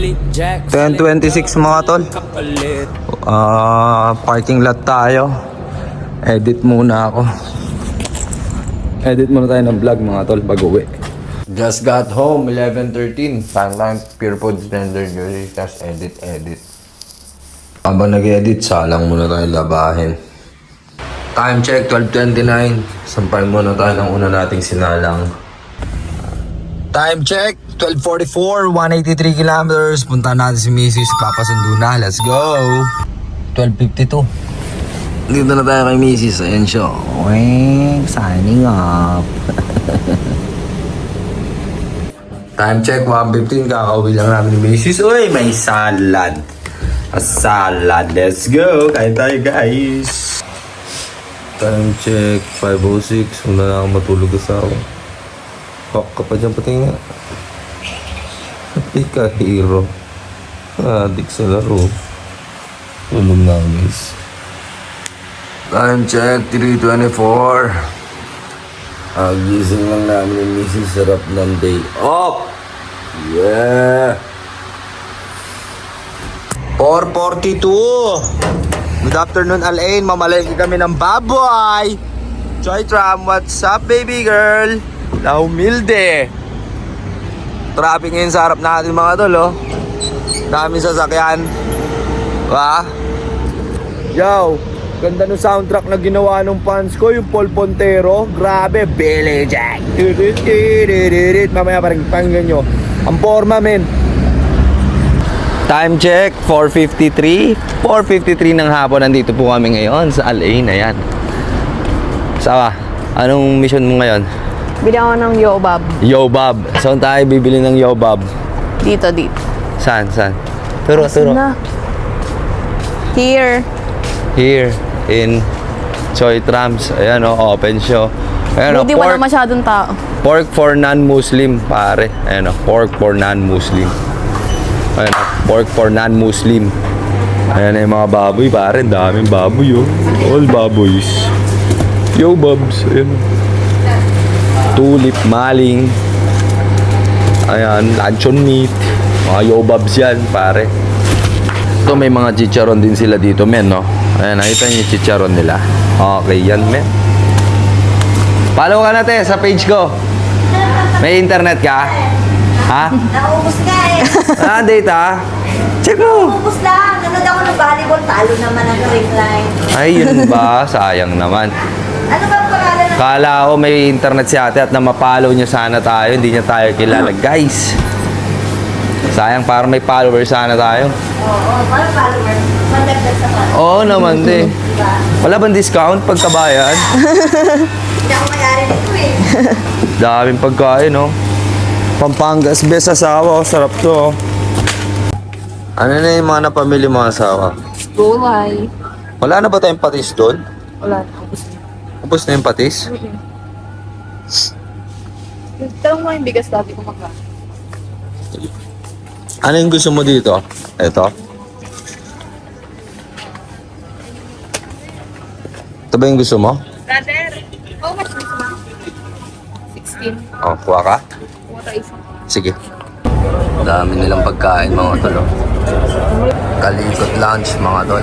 10.26 mga tol. Ah, parking lot tayo. Edit muna ako. Edit muna tayo ng vlog mga tol pag uwi. Just got home, 11.13. Timeline, pure food blender jury, tapos edit, edit. Habang nag-edit, salang muna tayo labahin. Time check, 12.29. Sampay muna tayo ng una nating sinalang. Time check, 12.44, 183 kilometers. Punta natin si Mrs. Papasundo na. Let's go! 12.52. Dito na tayo kay Mrs. Ayan siya. Weng, signing up. Time check, 1.15. Kakauwi lang namin ni Mrs. Uy, may salad. A salad. Let's go! Kain tayo, guys. Time check, 5.06. Una na akong matulog sa ako. Hawk ka pa dyan, pati nga. Hindi ka hero. Adik sa laro. Tulog na guys. Time check, 3.24. Agising lang namin yung misis sarap ng day off. Yeah! 4.42 Good afternoon, Alain. Mamalengke kami ng baboy. Joy Tram, what's up, baby girl? La humilde. Traffic ngayon sa harap natin mga tol, oh. Daming sasakyan. Ba? Yo, ganda ng soundtrack na ginawa ng fans ko, yung Paul Pontero. Grabe, Billy Jack. Mamaya parang pangyan nyo. Ang forma, men. Time check, 4.53. 4.53 ng hapon, nandito po kami ngayon sa Alain. Ayan. Sawa, anong mission mo ngayon? Bili ako ng Yobab. Yobab. Saan tayo bibili ng Yobab? Dito, dito. Saan, saan? Turo, turo. Na. Here. Here, in Choi Trams. Ayan o, open show. Ayan Buti wala pork, masyadong tao. pork for non-Muslim, pare. Ayan o, pork for non-Muslim. Ayan o, pork for non-Muslim. Ayan na yung mga baboy, pare. Daming baboy oh. All baboys. Yo, Bobs. Ayan. Tulip, maling. Ayan, luncheon meat. Mga yobabs yan, pare. Ito may mga chicharon din sila dito, men, no? Ayan, nakita niyo yung chicharon nila. Okay, yan, men. Follow ka natin sa page ko. May internet ka? Ha? Naubos ka eh. Ah, data? Check mo. Naubos lang. Nanood ako ng volleyball. Talo naman ang ring line. Ay, yun ba? Sayang naman. Ano ba. Kala ko may internet si ate at na mapollow niya sana tayo. Hindi niya tayo kilala. Guys, sayang para may follower sana tayo. Oo, oh, parang followers. Mandagdag sa followers. Oo naman, di. Diba? Wala bang discount pagkabayan? Hindi ako mayari nito eh. Daming pagkain, no? Pampangas best asawa, oh. sarap to. oh. Ano na yung mga napamili mga asawa? Gulay. Wala na ba tayong patis doon? Wala. Ubus na yung patis? Tanong mo yung bigas dati ko magka. Ano yung gusto mo dito? Ito? Ito ba yung gusto mo? Brother, how much is ma? 16. Oh, kuha ka? Water is Sige. Dami nilang pagkain mga tol. oh. Kalikot lunch mga tol.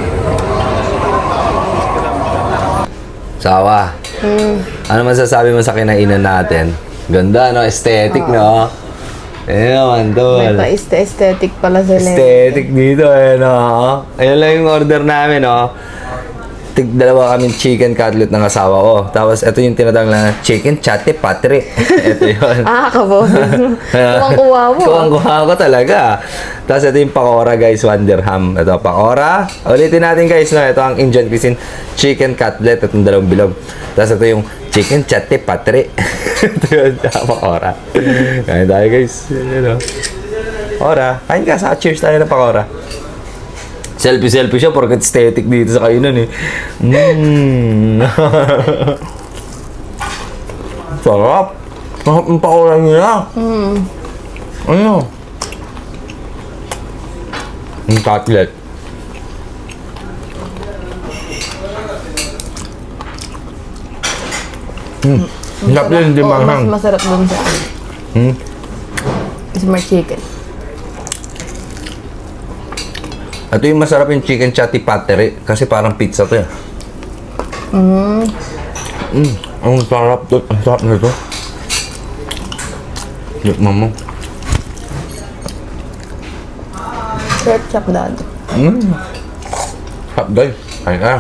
Sawa. Ano masasabi mo sa kinainan natin? Ganda no? Aesthetic no? Eh naman tol. May pa-aesthetic pala sila. Aesthetic dito eh no? Ayun lang yung order namin no? Tig dalawa kaming chicken cutlet ng asawa ko. Tapos ito yung tinatawag na chicken chate patre. ito yun. Ah, kaboses. Kuwang-kuwa mo. Kuwang-kuha ko talaga. Tapos ito yung pakora guys, one dirham. Ito pakora. Ulitin natin guys, no? ito ang Indian cuisine. Chicken cutlet, itong dalawang bilog. Tapos ito yung chicken chate patre. ito yun, ah, pakora. Kain tayo guys. Ora, kain ka sa cheers tayo ng pakora. Selfie-selfie siya porket aesthetic dito sa kainan eh. Mmm. Sarap. Sarap ng pakora nila. Hmm. Ano? Yung cutlet. Hmm. Sarap din, hindi Oo, manghang. Mas masarap dun sa Hmm? smart chicken. Ito yung masarap yung chicken chatti pateri kasi parang pizza to eh. Mm. Mm. Ang sarap to. Ang sarap nito. Yung mamo. Ketchup dad. Mm. Sarap guys. Kain ka.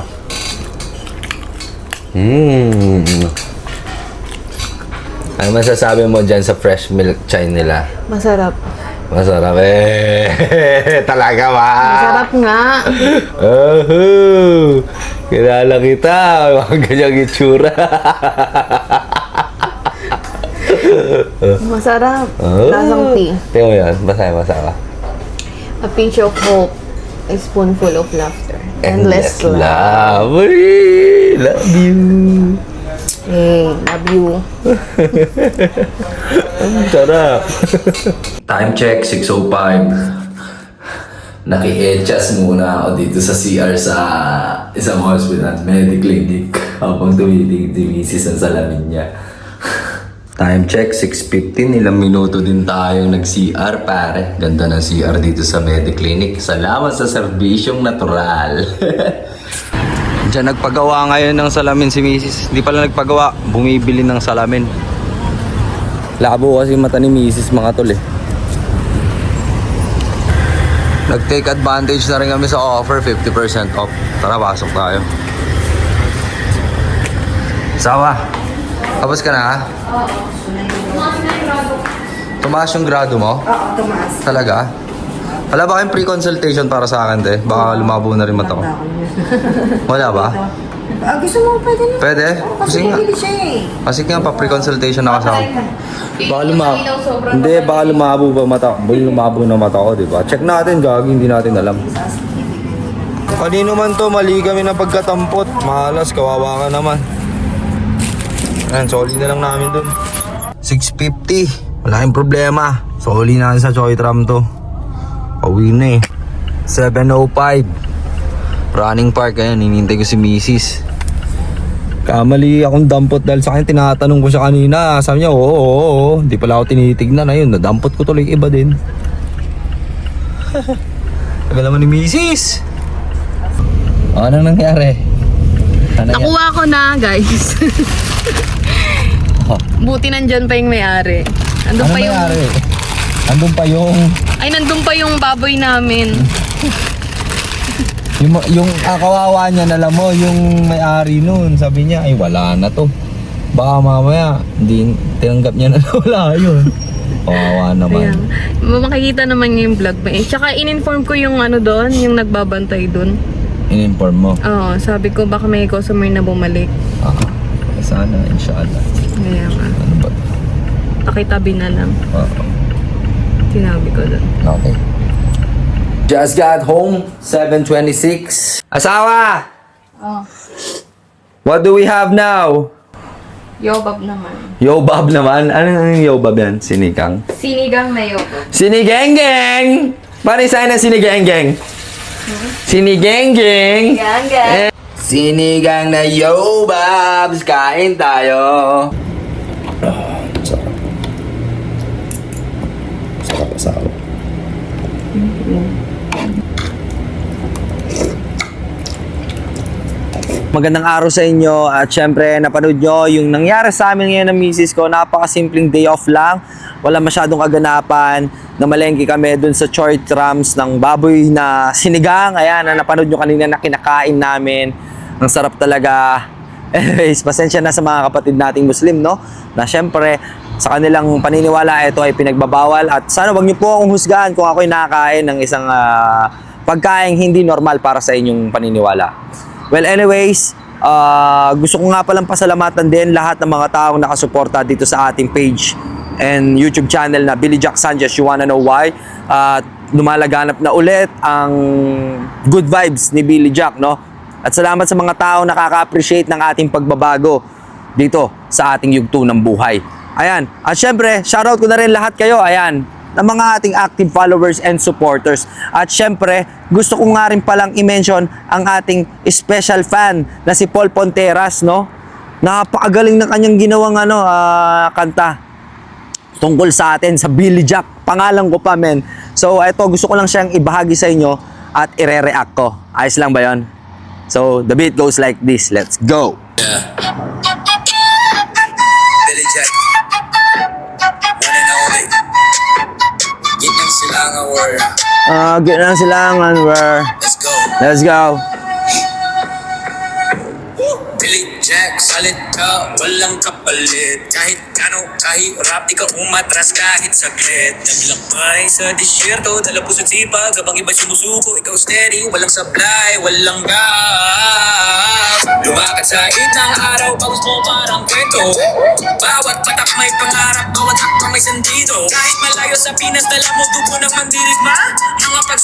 Mm. Ano masasabi mo dyan sa fresh milk chai nila? Masarap. Masarap eh. Talaga ba? Masarap nga. Oh, kilala kita. Mga ganyang itsura. Masarap. Oh. Lasang tea. Tingnan mo yan. Basa ka. A pinch of hope. A spoonful of laughter. Endless, love. love. Uy, love you. Hey, love you. Ang sarap. Time check, 6.05. Naki-adjust muna ako dito sa CR sa isang hospital, Mediclinic, habang tumitingin si Mrs. ang salamin niya. Time check, 6.15. Ilang minuto din tayong nag-CR, pare. Ganda ng CR dito sa Mediclinic. Salamat sa serbisyong natural. Diyan nagpagawa ngayon ng salamin si Mrs. Hindi pala nagpagawa, bumibili ng salamin. Labo kasi mata ni Mrs. mga tol eh. Nag-take advantage na rin kami sa offer, 50% off. Tara, pasok tayo. Sawa, tapos ka na ha? Tumaas yung grado mo? Oo, tumaas. Talaga? Wala ba kayong pre-consultation para sa akin, te? Baka lumabo na rin mata ko. Wala ba? Ah, gusto mo pwede na? Pwede? Oo, Kasi kasi nga. bibili siya eh. Kasi nga pa pre-consultation ako sa akin. Baka lumabo. Hindi, baka lumabo ba mata ko? Lumabo na mata ko, di ba? Check natin, gagi, hindi natin alam. Kanino man to, mali kami ng pagkatampot. Mahalas, kawawa ka naman. Ayan, soli na lang namin dun. 650. Wala kayong problema. Soli na sa Choy Tram to. Pauwi na eh. 705. Running park, ayan, hinihintay ko si Mrs. Kamali akong dampot dahil sa akin tinatanong ko siya kanina. Sabi niya, oo, oo, oo. Hindi pala ako tinitignan. Ayun, nadampot ko tuloy iba din. Tagal naman ni Mrs. Ano nangyari? Ano nangyari? Nakuha ko na, guys. Buti nandyan pa yung may-ari. Nandun Ano pa yung... nangyari? Andun pa yung... Ay, nandun baboy namin. Yung, yung ah, kawawa niya, alam mo, yung may-ari nun, sabi niya, ay wala na to. Baka mamaya, hindi tinanggap niya na wala yun. Kawawa naman. Ayan. Makikita naman niya yung vlog mo eh. Tsaka in-inform ko yung ano doon, yung nagbabantay doon. In-inform mo. Oo, sabi ko baka may customer na bumalik. Ah, sana, inshallah. Kaya nga, Ano ba? pakitabi na lang. Oo. Sinabi ko doon. Okay. Just got home, 7.26. Asawa! Oh. What do we have now? Yobab naman. Yobab naman. Ano yung yobab yan? Sinikang? Sinigang na yobab. Sinigengeng! Paano yung sign ng sinigengeng? Sinigengeng! Yan, guys. Eh, Sinigang na yobabs! Kain tayo! Ah, sarap. Sarap asawa. Magandang araw sa inyo at syempre napanood nyo yung nangyari sa amin ngayon ng misis ko. Napakasimpleng day off lang. Wala masyadong kaganapan. Namalengke kami dun sa Choi Trams ng baboy na sinigang. Ayan, na napanood nyo kanina na kinakain namin. Ang sarap talaga. Anyways, pasensya na sa mga kapatid nating Muslim, no? Na syempre, sa kanilang paniniwala, ito ay pinagbabawal. At sana wag niyo po akong husgahan kung ako'y nakakain ng isang ah, pagkain hindi normal para sa inyong paniniwala. Well, anyways, ah, gusto ko nga palang pasalamatan din lahat ng mga taong nakasuporta dito sa ating page and YouTube channel na Billy Jack Sanchez, You Wanna Know Why? At lumalaganap na ulit ang good vibes ni Billy Jack, no? At salamat sa mga tao nakaka-appreciate ng ating pagbabago dito sa ating yugto ng buhay. Ayan. At syempre, shoutout ko na rin lahat kayo. Ayan ng mga ating active followers and supporters. At syempre, gusto ko nga rin palang i-mention ang ating special fan na si Paul Ponteras, no? Napakagaling ng kanyang ginawang ano, ah, kanta tungkol sa atin sa Billy Jack. Pangalan ko pa, men. So, ito gusto ko lang siyang ibahagi sa inyo at ire-react ko. Ayos lang ba yon? So, the beat goes like this. Let's go! Billy Uh, get na silangan, where? Let's go. Let's go! Jack, salit ka, walang kapalit. Kahit kano, kahit rap, di ka umatras kahit saglit. Naglakbay sa disyerto, dala puso't sipag Habang iba sumusuko, ikaw steady Walang sablay, walang gas. Lumakad sa itang araw, pagos mo parang kwento. Bawat patak may pangarap, bawat hakbang may sentido. Kahit malayo sa Pinas, dala mo dugo ng mandirigma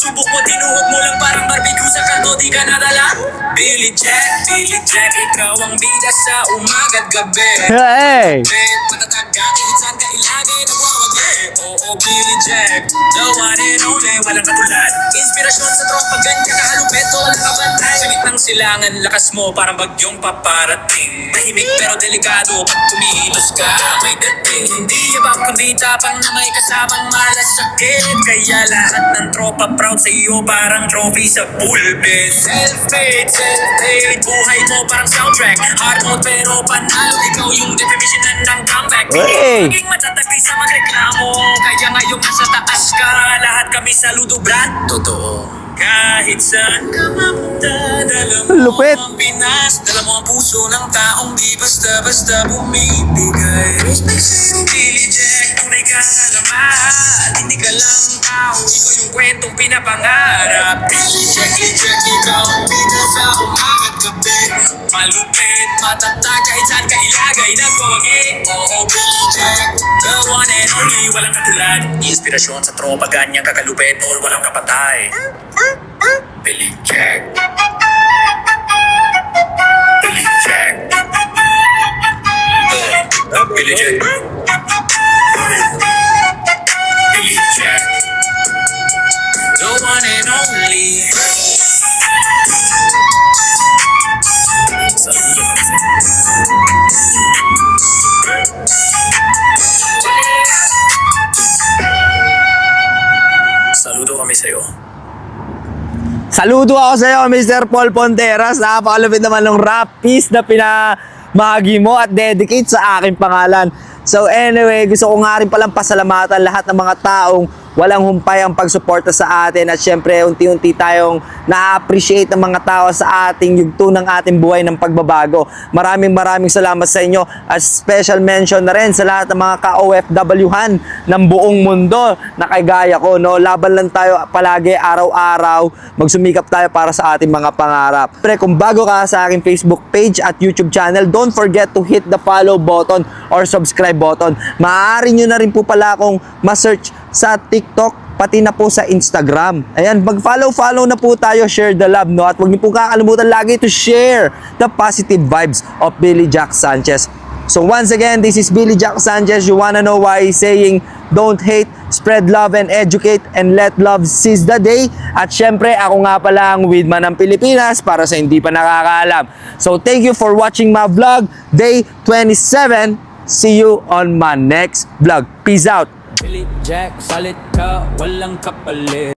Pagsubok mo, tinuhog mo lang parang barbecue sa kanto, di ka nadala Billy Jack, Billy Jack, ikaw ang bida sa umaga't gabi Hey! Bet, matatag ka, ilagay, nagwawagi Oo, Billy Jack, the one and only, walang katulad. Inspirasyon sa tropa, ganyan kahalupet, walang kabantay Sa gitnang silangan, lakas mo, parang bagyong paparating. Tahimik pero delikado, pag tumilos ka, may dating. Hindi yabang kundi tapang na may kasamang malasakit Kaya lahat ng tropa proud sa iyo, parang trophy sa pulpit. Self-made, self-made, buhay mo parang soundtrack. Hard mode pero panalo, ikaw yung definition ng comeback Hey! Maging matatag di sa magreklamo Kaya ngayong nasa taas ka Lahat kami saludo brad. Totoo. Kahit saan ka mapunta Dala mo Lupit. ang Pinas Dala mo ang puso ng taong di basta-basta bumibigay. Respect sa'yo. Jack Tunay kang alamat Hindi ka lang tao Ikaw yung kwentong pinapangarap. Billy Jack Ikaw ang bida sa umagat gabi Malupit, matatag kahit saan ka ilagay Nagwawagi Oo, Jack The one and only, walang katulad. Inspirasyon sa tropa, ganyang kakalupit Or walang kapatay. Billy Jack. Billy Jack. Uh, Billy Jack kami sa'yo. Saludo ako sa iyo, Mr. Paul Ponteras. Napakalupit naman ng rap piece na pinamahagi mo at dedicate sa aking pangalan. So anyway, gusto ko nga rin palang pasalamatan lahat ng mga taong walang humpay ang pagsuporta sa atin at syempre unti-unti tayong na-appreciate ng mga tao sa ating yugto ng ating buhay ng pagbabago. Maraming maraming salamat sa inyo at special mention na rin sa lahat ng mga ka-OFW-han ng buong mundo na kagaya ko. No? Laban lang tayo palagi araw-araw. Magsumikap tayo para sa ating mga pangarap. Pre, kung bago ka sa aking Facebook page at YouTube channel, don't forget to hit the follow button or subscribe button. Maaari nyo na rin po pala akong ma-search sa TikTok pati na po sa Instagram. Ayan, mag-follow-follow na po tayo, share the love, no? At huwag niyo po kakalimutan lagi to share the positive vibes of Billy Jack Sanchez. So once again, this is Billy Jack Sanchez. You wanna know why he's saying, don't hate, spread love and educate, and let love seize the day. At syempre, ako nga pala ang Widman ng Pilipinas para sa hindi pa nakakaalam. So thank you for watching my vlog, day 27. See you on my next vlog. Peace out! Billy Jack, salit ka, walang kapalit